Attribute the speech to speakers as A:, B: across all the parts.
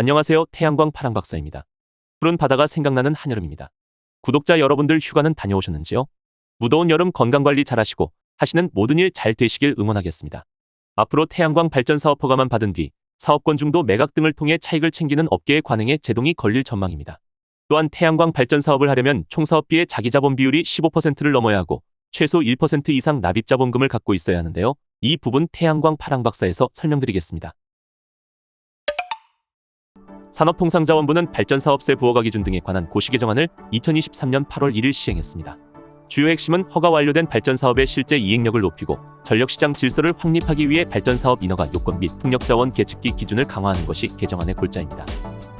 A: 안녕하세요. 태양광 파랑 박사입니다. 푸른 바다가 생각나는 한여름입니다. 구독자 여러분들 휴가는 다녀오셨는지요? 무더운 여름 건강 관리 잘하시고 하시는 모든 일 잘 되시길 응원하겠습니다. 앞으로 태양광 발전 사업 허가만 받은 뒤 사업권 중도 매각 등을 통해 차익을 챙기는 업계의 관행에 제동이 걸릴 전망입니다. 또한 태양광 발전 사업을 하려면 총 사업비의 자기 자본 비율이 15%를 넘어야 하고 최소 1% 이상 납입 자본금을 갖고 있어야 하는데요. 이 부분 태양광 파랑 박사에서 설명드리겠습니다. 산업통상자원부는 발전사업세 부허가 기준 등에 관한 고시 개정안을 2023년 8월 1일 시행했습니다. 주요 핵심은 허가 완료된 발전사업의 실제 이행력을 높이고 전력시장 질서를 확립하기 위해 발전사업 인허가 요건 및 풍력자원 계측기 기준을 강화하는 것이 개정안의 골자입니다.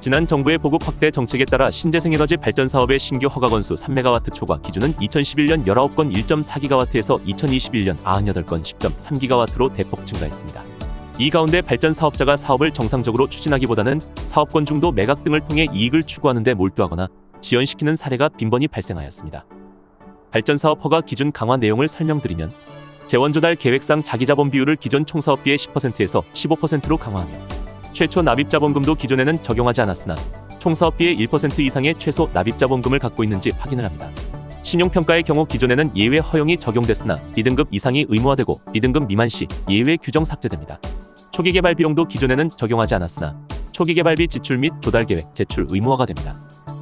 A: 지난 정부의 보급 확대 정책에 따라 신재생에너지 발전 사업의 신규 허가 건수 3메가와트 초과 기준은 2011년 19건 1.4기가와트에서 2021년 98건 10.3기가와트로 대폭 증가했습니다. 이 가운데 발전 사업자가 사업을 정상적으로 추진하기보다는 사업권 중도 매각 등을 통해 이익을 추구하는 데 몰두하거나 지연시키는 사례가 빈번히 발생하였습니다. 발전 사업 허가 기준 강화 내용을 설명드리면 재원 조달 계획상 자기 자본 비율을 기존 총 사업비의 10%에서 15%로 강화하며 최초 납입 자본금도 기존에는 적용하지 않았으나 총 사업비의 1% 이상의 최소 납입 자본금을 갖고 있는지 확인을 합니다. 신용평가의 경우 기존에는 예외 허용이 적용됐으나 B등급 이상이 의무화되고 B등급 미만 시 예외 규정 삭제됩니다. 초기 개발 비용도 기존에는 적용하지 않았으나 초기 개발비 지출 및 조달 계획 제출 의무화가 됩니다.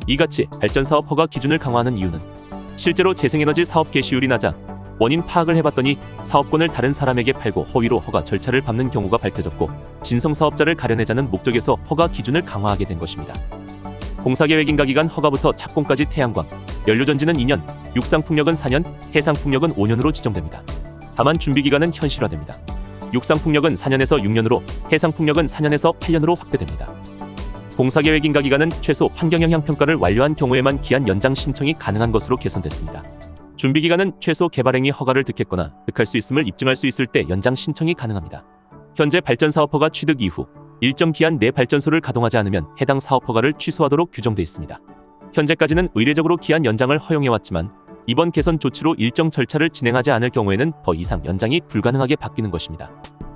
A: 이같이 발전 사업 허가 기준을 강화하는 이유는 실제로 재생에너지 사업 개시율이 낮아 원인 파악을 해봤더니 사업권을 다른 사람에게 팔고 허위로 허가 절차를 밟는 경우가 밝혀졌고 진성 사업자를 가려내자는 목적에서 허가 기준을 강화하게 된 것입니다. 공사계획 인가 기간 허가부터 착공까지 태양광, 연료전지는 2년, 육상풍력은 4년, 해상풍력은 5년으로 지정됩니다. 다만 준비기간은 현실화됩니다. 육상풍력은 4년에서 6년으로, 해상풍력은 4년에서 8년으로 확대됩니다. 공사계획 인가 기간은 최소 환경영향 평가를 완료한 경우에만 기한 연장 신청이 가능한 것으로 개선됐습니다. 준비 기간은 최소 개발행위 허가를 득했거나 득할 수 있음을 입증할 수 있을 때 연장 신청이 가능합니다. 현재 발전 사업허가 취득 이후 일정 기한 내 발전소를 가동하지 않으면 해당 사업허가를 취소하도록 규정돼 있습니다. 현재까지는 의례적으로 기한 연장을 허용해왔지만 이번 개선 조치로 일정 절차를 진행하지 않을 경우에는 더 이상 연장이 불가능하게 바뀌는 것입니다.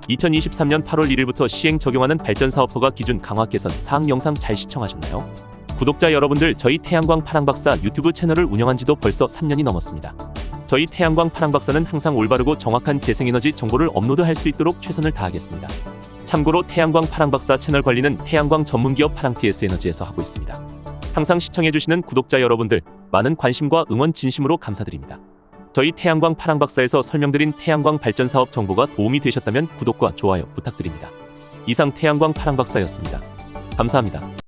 A: 2023년 8월 1일부터 시행 적용하는 발전사업허가 기준 강화 개선 사항 영상 잘 시청하셨나요? 구독자 여러분들 저희 태양광 파랑박사 유튜브 채널을 운영한 지도 벌써 3년이 넘었습니다. 저희 태양광 파랑박사는 항상 올바르고 정확한 재생에너지 정보를 업로드할 수 있도록 최선을 다하겠습니다. 참고로 태양광 파랑박사 채널 관리는 태양광 전문기업 파랑TS 에너지에서 하고 있습니다. 항상 시청해주시는 구독자 여러분들 많은 관심과 응원 진심으로 감사드립니다. 저희 태양광 파랑박사에서 설명드린 태양광 발전 사업 정보가 도움이 되셨다면 구독과 좋아요 부탁드립니다. 이상 태양광 파랑박사였습니다. 감사합니다.